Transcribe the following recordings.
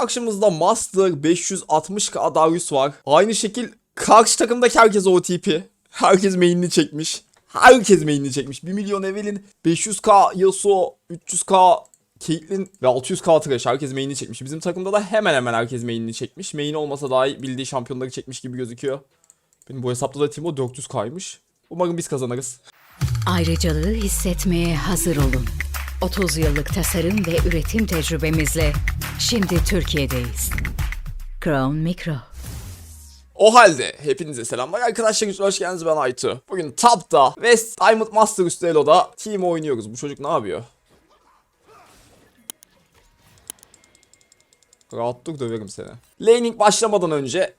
Karşımızda Master 560k Darius var. Aynı şekil karşı takımdaki herkes OTP. Herkes mainini çekmiş. Herkes mainini çekmiş. 1 milyon Evelyn, 500k Yasuo, 300k Caitlyn ve 600k Thresh. Herkes mainini çekmiş. Bizim takımda da hemen hemen herkes mainini çekmiş. Main olmasa dahi bildiği şampiyonları çekmiş gibi gözüküyor. Benim bu hesapta da Timo 400k'ymış. Umarım biz kazanırız. Ayrıcalığı hissetmeye hazır olun. 30 yıllık tasarım ve üretim tecrübemizle şimdi Türkiye'deyiz. Crown Micro. O halde hepinize selamlar arkadaşlar hoş geldiniz ben Aytu. Bugün Tap'ta West Diamond Master Üstü Elo'da team oynuyoruz. Bu çocuk ne yapıyor? Rahat dur döverim seni. Laning başlamadan önce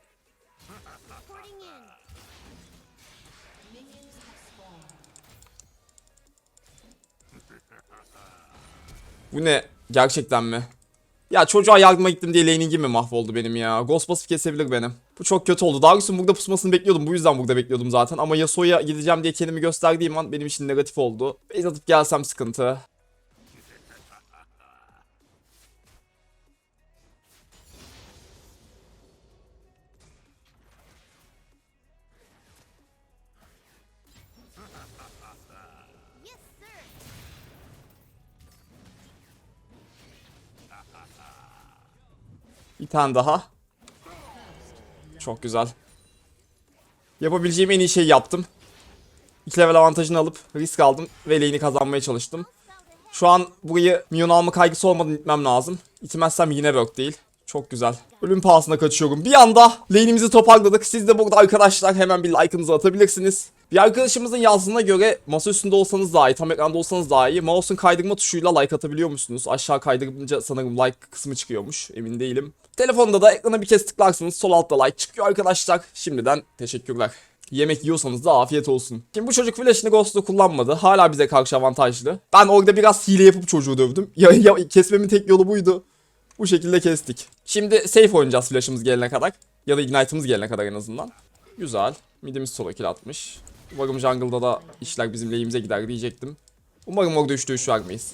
Bu ne? Gerçekten mi? Ya çocuğa yardıma gittim diye laning'im mi mahvoldu benim ya? Ghost basıp kesebilir benim. Bu çok kötü oldu. Darius'un burada pusmasını bekliyordum. Bu yüzden burada bekliyordum zaten. Ama Yasuo'ya gideceğim diye kendimi gösterdiğim an benim için negatif oldu. Base atıp gelsem sıkıntı. Bir tane daha. Çok güzel. Yapabileceğim en iyi şeyi yaptım. İki level avantajını alıp risk aldım ve lane'i kazanmaya çalıştım. Şu an burayı minyon alma kaygısı olmadan itmem lazım. İtmezsem yine work değil. Çok güzel. Ölüm pahasına kaçıyorum. Bir anda lane'imizi toparladık. Siz de burada arkadaşlar hemen bir like'ınızı atabilirsiniz. Bir arkadaşımızın yazdığına göre masa üstünde olsanız daha iyi, tam ekranda olsanız daha iyi. Mouse'un kaydırma tuşuyla like atabiliyor musunuz? Aşağı kaydırınca sanırım like kısmı çıkıyormuş. Emin değilim. Telefonda da ekrana bir kez tıklarsınız sol altta like çıkıyor arkadaşlar. Şimdiden teşekkürler. Yemek yiyorsanız da afiyet olsun. Şimdi bu çocuk flash'ını Ghost'u kullanmadı. Hala bize karşı avantajlı. Ben orada biraz hile yapıp çocuğu dövdüm. Ya, ya kesmemin tek yolu buydu. Bu şekilde kestik. Şimdi safe oynayacağız flash'ımız gelene kadar. Ya da ignite'ımız gelene kadar en azından. Güzel. Midimiz solo kill atmış. Umarım jungle'da da işler bizim lehimize gider diyecektim. Umarım orada 3'te 3 vermeyiz.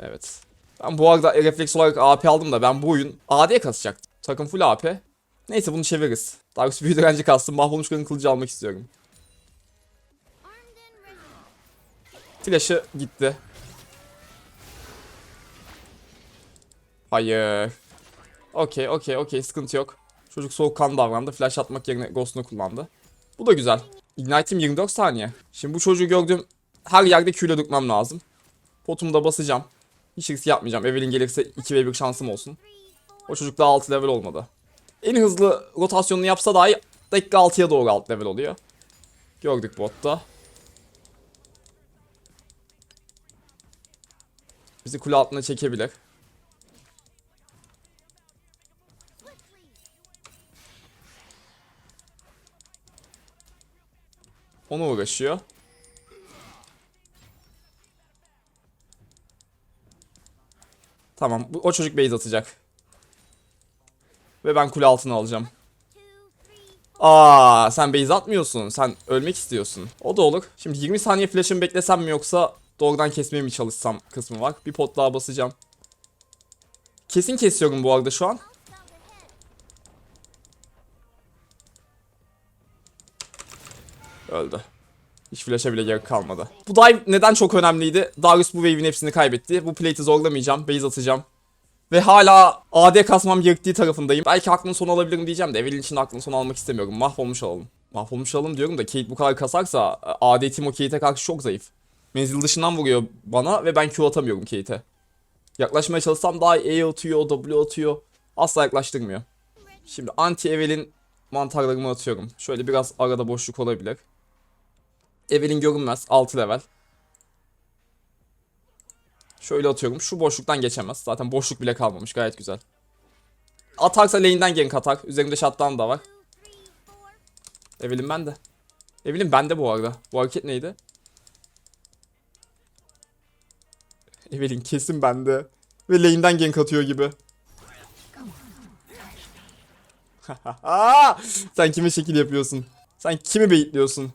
Evet. Ben bu arada refleks olarak AP aldım da ben bu oyun AD'ye kasacaktım. Takım full AP. Neyse bunu çeviririz. Darius büyü direnci kastım. Mahvolmuş kadın kılıcı almak istiyorum. Flash'ı gitti. Hayır. Okey okey okey sıkıntı yok. Çocuk soğukkanlı davrandı. Flash atmak yerine Ghost'unu kullandı. Bu da güzel. Ignite'im 24 saniye. Şimdi bu çocuğu gördüğüm her yerde Q ile dökmem lazım. Potumu da basacağım. Hiç risk yapmayacağım. Evelyn gelirse 2 ve 1 şansım olsun. O çocuk daha 6 level olmadı. En hızlı rotasyonunu yapsa dahi dakika 6'ya doğru 6 level oluyor. Gördük botta. Bizi kule altına çekebilir. Ona uğraşıyor. Tamam. O çocuk base atacak. Ve ben kule altına alacağım. Aa, sen base atmıyorsun. Sen ölmek istiyorsun. O da olur. Şimdi 20 saniye flash'ımı beklesem mi yoksa doğrudan kesmeye mi çalışsam kısmı var. Bir pot daha basacağım. Kesin kesiyorum bu arada şu an. Öldü. Hiç flash'a bile gerek kalmadı. Bu dive neden çok önemliydi? Darius bu wave'in hepsini kaybetti. Bu plate'i zorlamayacağım. Base atacağım. Ve hala AD kasmam gerektiği tarafındayım. Belki aklın sonu alabilirim diyeceğim de Evelyn için aklın sonu almak istemiyorum. Mahvolmuş olalım. Mahvolmuş olalım diyorum da Kate bu kadar kasarsa AD Timo Kate'e karşı çok zayıf. Menzil dışından vuruyor bana ve ben Q atamıyorum Kate'e. Yaklaşmaya çalışsam daha E atıyor, W atıyor. Asla yaklaştırmıyor. Şimdi anti Evelyn mantarlarımı atıyorum. Şöyle biraz arada boşluk olabilir. Evelyn görünmez. 6 level. Şöyle atıyorum. Şu boşluktan geçemez. Zaten boşluk bile kalmamış. Gayet güzel. Atarsa lane'den gank atar. Üzerinde shutdown da var. Evelyn bende. Evelyn bende bu arada. Bu hareket neydi? Evelyn kesin bende. Ve lane'den gank atıyor gibi. Sen kime şekil yapıyorsun? Sen kimi beyitliyorsun?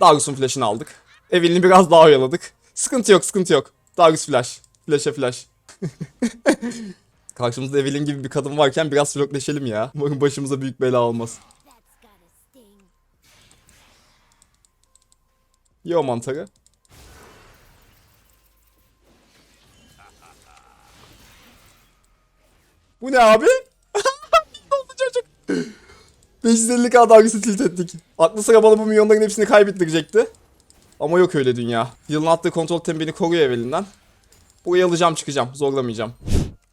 Darius'un flash'ını aldık. Evelyn'i biraz daha oyaladık. Sıkıntı yok sıkıntı yok. Darius flash. Flash'e flash. Karşımızda Evelyn gibi bir kadın varken biraz flörtleşelim ya. Umarım başımıza büyük bela olmaz. That's gotta sting. Ye o mantarı. Bu ne abi? Ne oldu çocuk? 550 k dalgası tilt ettik. Aklı sıra bana bu milyonların hepsini kaybettirecekti. Ama yok öyle dünya. Yılın attığı kontrol temi beni koruyor evvelinden. Burayı alacağım çıkacağım. Zorlamayacağım.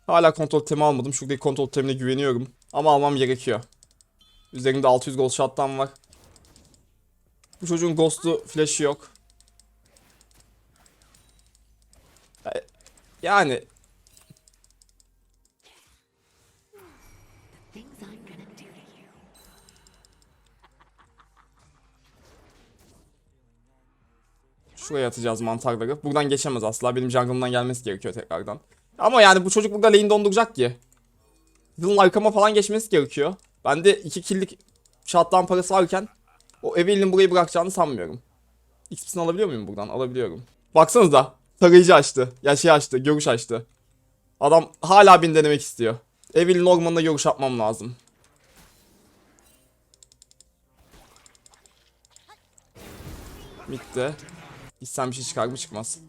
Hala kontrol temi almadım. Şuradaki kontrol temine güveniyorum. Ama almam gerekiyor. Üzerimde 600 gol shot'tan var. Bu çocuğun ghost'u flash'ı yok. Yani Şuraya atacağız mantarları. Buradan geçemez asla. Benim jungle'ımdan gelmesi gerekiyor tekrardan. Ama yani bu çocuk burada lane donduracak ki. Yılın arkama falan geçmesi gerekiyor. Bende 2 kill'lik shotdown parası varken o Evelyn'in burayı bırakacağını sanmıyorum. XP'sini alabiliyor muyum buradan? Alabiliyorum. Baksanıza. Tarayıcı açtı. Ya şey açtı. Görüş açtı. Adam hala beni denemek istiyor. Evelyn ormanında görüş atmam lazım. Bitti. İstem bir şey çıkar mı çıkmaz.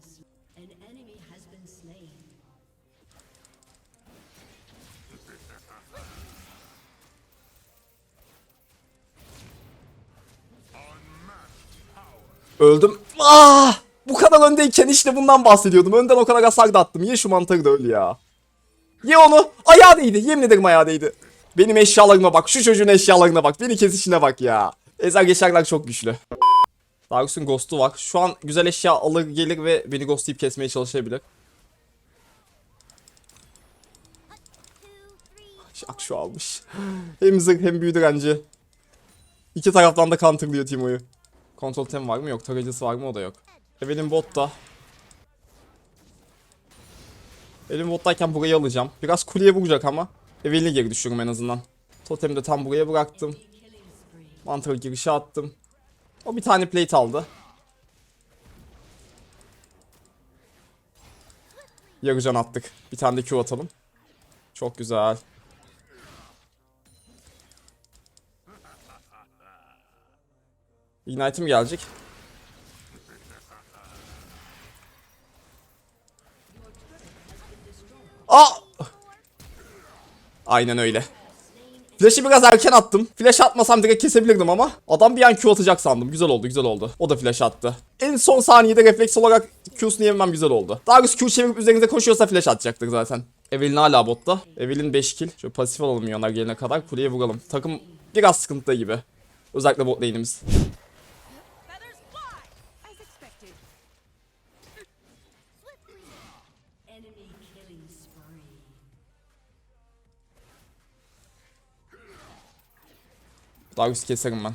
Öldüm. Ah! Bu kadar öndeyken işte bundan bahsediyordum. Önden o kadar hasar da attım. Ye şu mantarı da öl ya. Ye onu. Ayağı değdi. Yemin ederim ayağı değdi. Benim eşyalarıma bak. Şu çocuğun eşyalarına bak. Beni kesişine bak ya. Ezer geçerler çok güçlü. Darius'un ghost'u var. Şu an güzel eşya alır gelir ve beni ghostlayıp kesmeye çalışabilir. Şak şu almış. Hem zırh hem büyü direnci. İki taraftan da counterlıyor Timo'yu. Kontrol tem var mı? Yok. Tarayıcısı var mı? O da yok. Evelyn botta. Evelyn bottayken burayı alacağım. Biraz kuleye vuracak ama. Evelyn'i geri düşürürüm en azından. Totemi de tam buraya bıraktım. Mantarı girişe attım. O bir tane plate aldı. Yarı can attık. Bir tane de Q atalım. Çok güzel. Ignite'im gelecek. Aa! Aynen öyle. Flash'ı biraz erken attım. Flash atmasam direkt kesebilirdim ama adam bir an Q atacak sandım. Güzel oldu, güzel oldu. O da flash attı. En son saniyede refleks olarak Q'sunu yemem güzel oldu. Darius Q çevirip üzerinize koşuyorsa flash atacaktır zaten. Evelyn hala botta. Evelyn 5 kill. Şöyle pasif alalım milyonlar gelene kadar. Kuleye vuralım. Takım biraz sıkıntıda gibi. Özellikle bot lane'imiz. Darius keserim ben.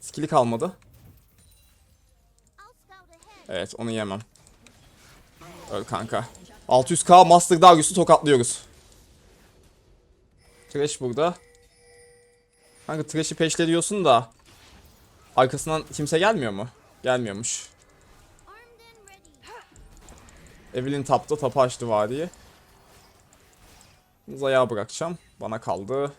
Skill'i kalmadı. Evet onu yemem. Öl kanka. 600k Master Darius'u tokatlıyoruz. Trash burada. Kanka Trash'i peşle diyorsun da. Arkasından kimse gelmiyor mu? Gelmiyormuş. Evelyn tapta tapa açtı vadiyi. Zaya bırakacağım. Bana kaldı.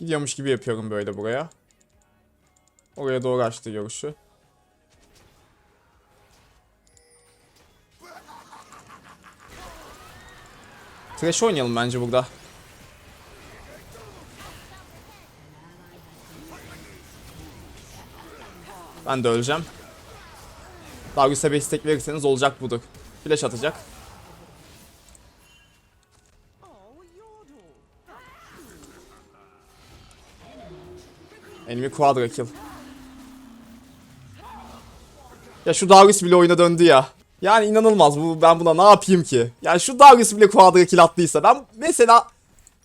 Gidiyormuş gibi yapıyorum böyle buraya. Oraya doğru açtı görüşü. Trash oynayalım bence burada. Ben de öleceğim. Darius'a bir istek verirseniz olacak budur. Flash atacak. Enemy quadra kill. Ya şu Darius bile oyuna döndü ya. Yani inanılmaz bu ben buna ne yapayım ki? Yani şu Darius bile quadra kill attıysa ben mesela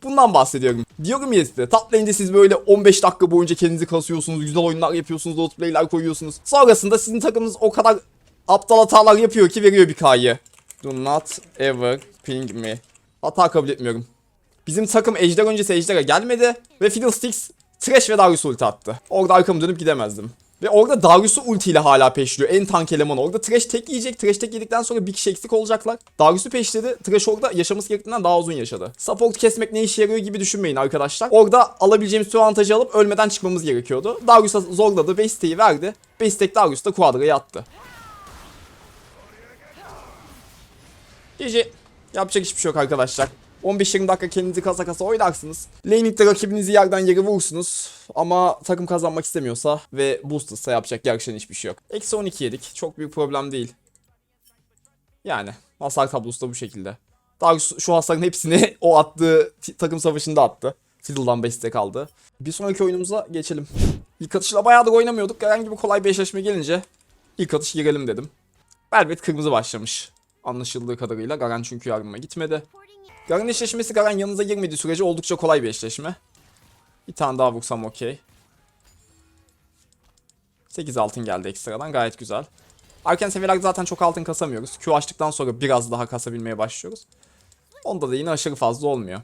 Bundan bahsediyorum. Diyorum ya size lane'de siz böyle 15 dakika boyunca kendinizi kasıyorsunuz, güzel oyunlar yapıyorsunuz, outplay'ler koyuyorsunuz. Sonrasında sizin takımınız o kadar aptal hatalar yapıyor ki veriyor bir K'yı. Do not ever ping me. Hata kabul etmiyorum. Bizim takım ejder öncesi ejdere gelmedi ve Fiddlesticks Thresh ve Darius ulti attı. Orada arkamı dönüp gidemezdim. Ve orada Darius'u ultiyle hala peşliyor. En tank elemanı. Orada Thresh tek yiyecek. Thresh tek yedikten sonra bir kişi eksik olacaklar. Darius'u peşledi. Thresh orada yaşaması gerektiğinden daha uzun yaşadı. Support kesmek ne işe yarıyor gibi düşünmeyin arkadaşlar. Orada alabileceğimiz tüm avantajı alıp ölmeden çıkmamız gerekiyordu. Darius'a zorladı ve isteği verdi. Ve istek Darius da Quadra'ya attı. GG. Yapacak hiçbir şey yok arkadaşlar. 15-20 dakika kendinizi kasa kasa oynarsınız. Laning'de rakibinizi yerden yere vurursunuz. Ama takım kazanmak istemiyorsa ve boosted'sa yapacak gerçekten hiçbir şey yok. Eksi 12 yedik. Çok büyük problem değil. Yani hasar tablosu da bu şekilde. Daha şu, hasarın hepsini o attığı takım savaşında attı. Fiddle'dan 5 stack aldı. Bir sonraki oyunumuza geçelim. İlk atışla bayağıdır oynamıyorduk. Herhangi bir kolay bir gelince ilk atış girelim dedim. Velvet kırmızı başlamış. Anlaşıldığı kadarıyla Garen çünkü yardıma gitmedi. Garen eşleşmesi Garen yanınıza girmediği sürece oldukça kolay bir eşleşme. Bir tane daha vursam okey. 8 altın geldi ekstradan gayet güzel. Erken seviyelerde zaten çok altın kasamıyoruz. Q açtıktan sonra biraz daha kasabilmeye başlıyoruz. Onda da yine aşırı fazla olmuyor.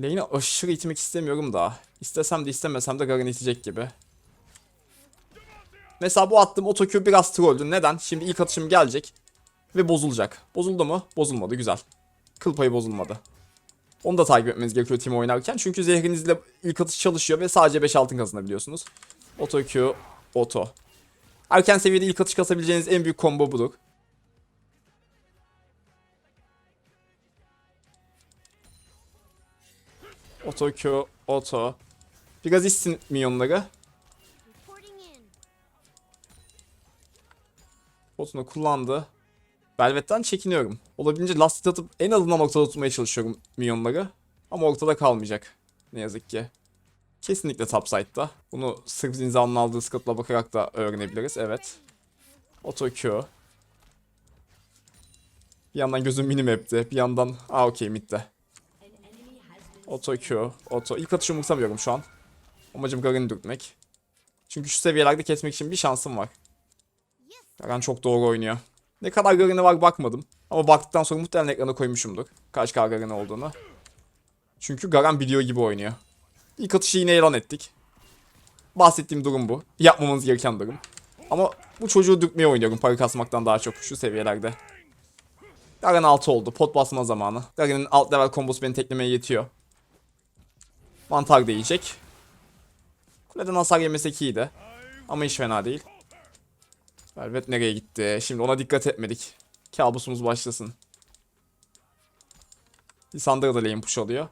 Lane'i aşırı itmek istemiyorum da. İstesem de istemesem de Garen itecek gibi. Mesela bu attığım otokü biraz trolldü. Neden? Şimdi ilk atışım gelecek. Ve bozulacak. Bozuldu mu? Bozulmadı. Güzel. Kıl payı bozulmadı. Onu da takip etmeniz gerekiyor team oynarken. Çünkü zehrinizle ilk atış çalışıyor ve sadece 5 altın kazanabiliyorsunuz. Auto Q, auto. Erken seviyede ilk atış kasabileceğiniz en büyük combo budur. Auto Q, auto. Biraz içsin minyonları. Botunu kullandı. Velvet'ten çekiniyorum. Olabildiğince lastik atıp en azından ortada tutmaya çalışıyorum minyonları. Ama ortada kalmayacak. Ne yazık ki. Kesinlikle topside'da. Bunu sırf Zinza'nın aldığı scout'la bakarak da öğrenebiliriz. Evet. Auto Q. Bir yandan gözüm minimap'ti. Bir yandan... Aa okey midde. Auto Q. Auto. İlk atışı umursamıyorum şu an. Amacım Garen'i dürtmek. Çünkü şu seviyelerde kesmek için bir şansım var. Garen çok doğru oynuyor. Ne kadar Garen'i var bakmadım. Ama baktıktan sonra muhtemelen ekrana koymuşumdur. Kaç kadar Garen olduğunu. Çünkü Garen biliyor gibi oynuyor. İlk atışı yine elan ettik. Bahsettiğim durum bu. Yapmamamız gereken durum. Ama bu çocuğu dürtmeye oynuyorum para kasmaktan daha çok şu seviyelerde. Garen 6 oldu. Pot basma zamanı. Garen'in alt level kombosu beni teklemeye yetiyor. Mantar da yiyecek. Kuleden hasar yemesek iyiydi. Ama hiç fena değil. Velvet nereye gitti? Şimdi ona dikkat etmedik. Kabusumuz başlasın. Lisandra da lane push alıyor.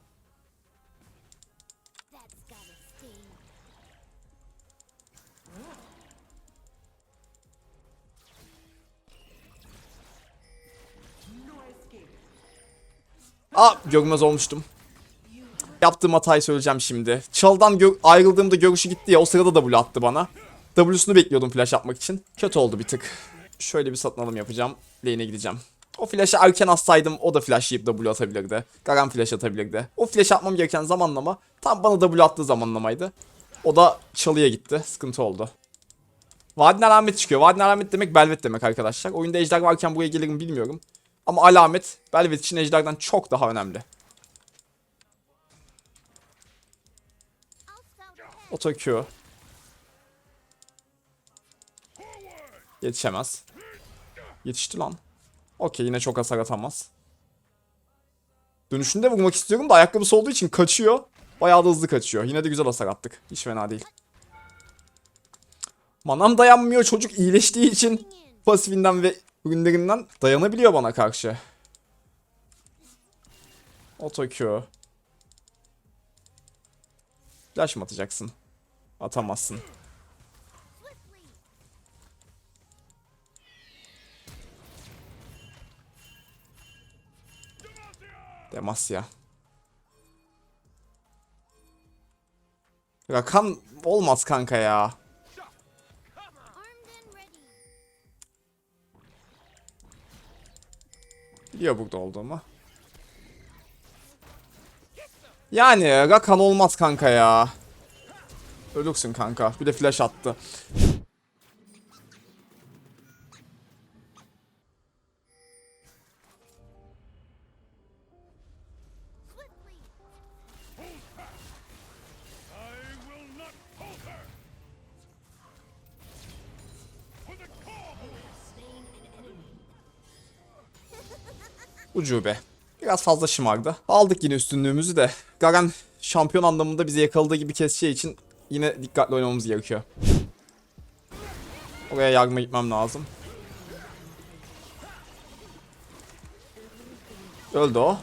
Aa görmez olmuştum. Yaptığım hatayı söyleyeceğim şimdi. Çaldan ayrıldığımda görüşü gitti ya o sırada W attı bana. W'sunu bekliyordum flash yapmak için. Kötü oldu bir tık. Şöyle bir satın alım yapacağım. Lane'e gideceğim. O flash'ı erken atsaydım o da flash yiyip W atabilirdi. Garan flash atabilirdi. O flash atmam gereken zamanlama tam bana W attığı zamanlamaydı. O da çalıya gitti. Sıkıntı oldu. Vadin alamet çıkıyor. Vadin alamet demek Belvet demek arkadaşlar. Oyunda ejder varken buraya gelirim bilmiyorum. Ama alamet Belvet için ejderden çok daha önemli. Auto Q. Yetişemez. Yetişti lan. Okey yine çok hasar atamaz. Dönüşünde vurmak istiyorum da ayakkabısı olduğu için kaçıyor. Bayağı da hızlı kaçıyor. Yine de güzel hasar attık. Hiç fena değil. Manam dayanmıyor çocuk iyileştiği için pasifinden ve ürünlerinden dayanabiliyor bana karşı. Auto Q. Flash mı atacaksın? Atamazsın. Demasya. Rakan olmaz kanka ya. Biliyor burada olduğumu. Yani Rakan olmaz kanka ya. Ölürsün kanka. Bir de flash attı. Ucube. Biraz fazla şımardı. Aldık yine üstünlüğümüzü de. Garen şampiyon anlamında bizi yakaladığı gibi keseceği için yine dikkatli oynamamız gerekiyor. Oraya yardıma gitmem lazım. Öldü o.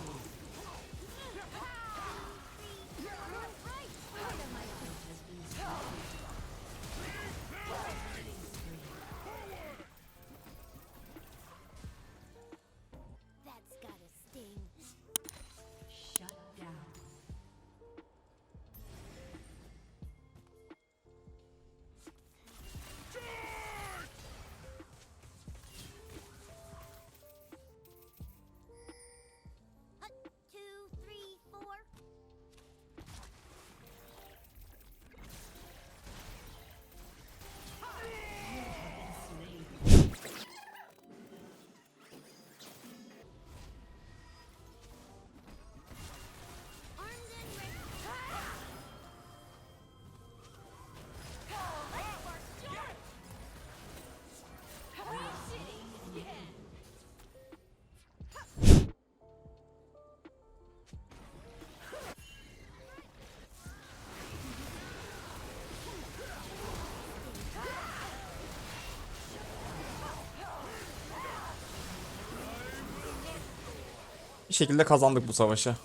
şekilde kazandık bu savaşı.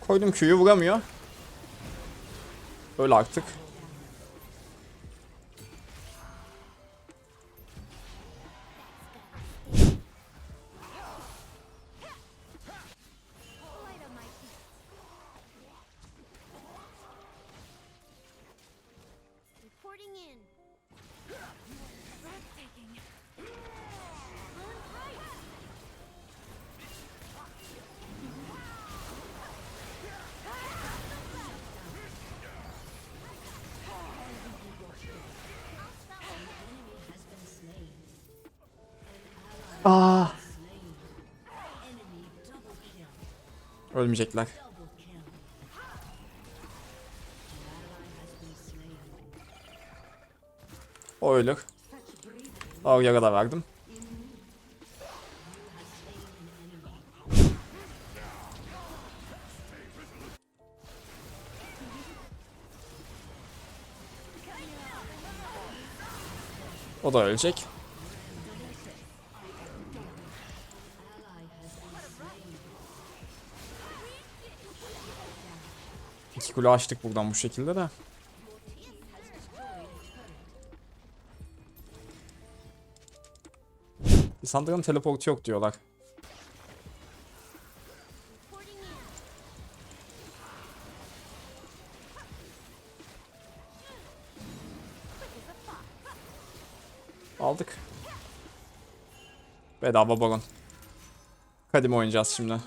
Koydum Q'yu vuramıyor. Öl artık. Ölmeyecekler. O ölür. Ağır yara da verdim. O da ölecek. Kule açtık buradan bu şekilde de. Lissandra'nın teleportu yok diyorlar. Aldık. Bedava baron. Kadim oynayacağız şimdi.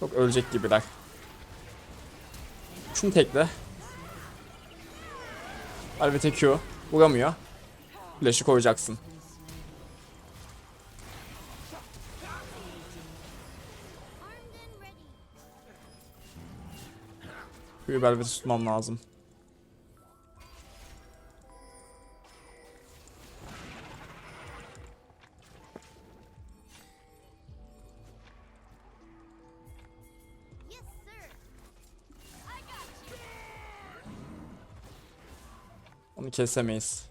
Çok ölecek gibiler. Şunu tekle. Elbette Q. Vuramıyor. Flash'ı koyacaksın. Q'yu Velvet'i tutmam lazım. Onu kesemeyiz.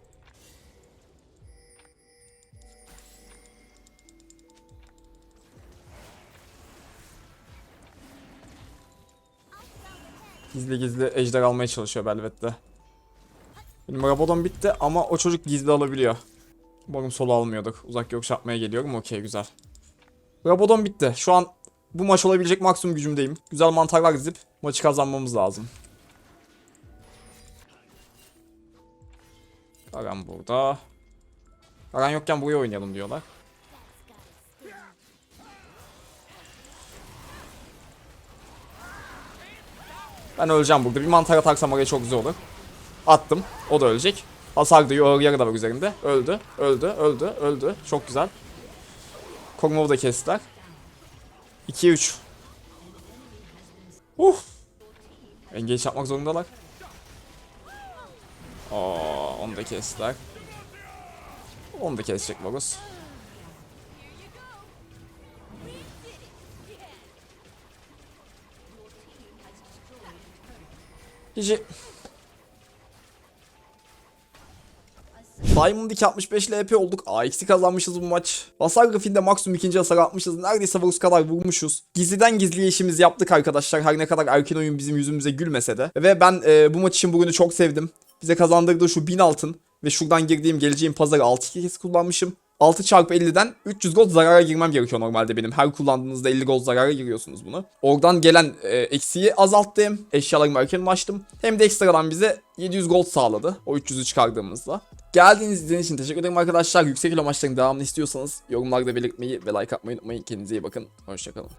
Gizli gizli ejder almaya çalışıyor Belvet'te. Benim Rabadon bitti ama o çocuk gizli alabiliyor. Umarım solo almıyorduk. Uzak görüş yapmaya geliyorum. Okey güzel. Rabadon bitti. Şu an bu maç olabilecek maksimum gücümdeyim. Güzel mantarlar dizip maçı kazanmamız lazım. Karan burada. Karan yokken buraya oynayalım diyorlar. Ben öleceğim burada. Bir mantar atarsam oraya çok güzel olur. Attım. O da ölecek. Hasar diyor. Ağır yarı da var üzerinde. Öldü. Öldü. Öldü. Öldü. Çok güzel. Korumavı da kestiler. 2'ye 3. Uh. Engage yapmak zorundalar. Aa, onu da kestiler. Onu da kesecek Varus. GG. Diamond 2 65 LP olduk. AX'i kazanmışız bu maç. Hasar grafiğinde maksimum ikinci hasar atmışız. Neredeyse Varus kadar vurmuşuz. Gizliden gizliye işimizi yaptık arkadaşlar. Her ne kadar erken oyun bizim yüzümüze gülmese de. Ve ben e, bu maç için bugünü çok sevdim. Bize kazandırdığı şu 1000 altın ve şuradan girdiğim geleceğim pazarı 6 kez kullanmışım. 6 çarpı 50'den 300 gold zarara girmem gerekiyor normalde benim. Her kullandığınızda 50 gold zarara giriyorsunuz bunu. Oradan gelen e, eksiği azalttım. Eşyalarımı erken açtım. Hem de ekstradan bize 700 gold sağladı. O 300'ü çıkardığımızda. Geldiğiniz izlediğiniz için teşekkür ederim arkadaşlar. Yüksek ilo maçların devamını istiyorsanız yorumlarda belirtmeyi ve like atmayı unutmayın. Kendinize iyi bakın. Hoşçakalın.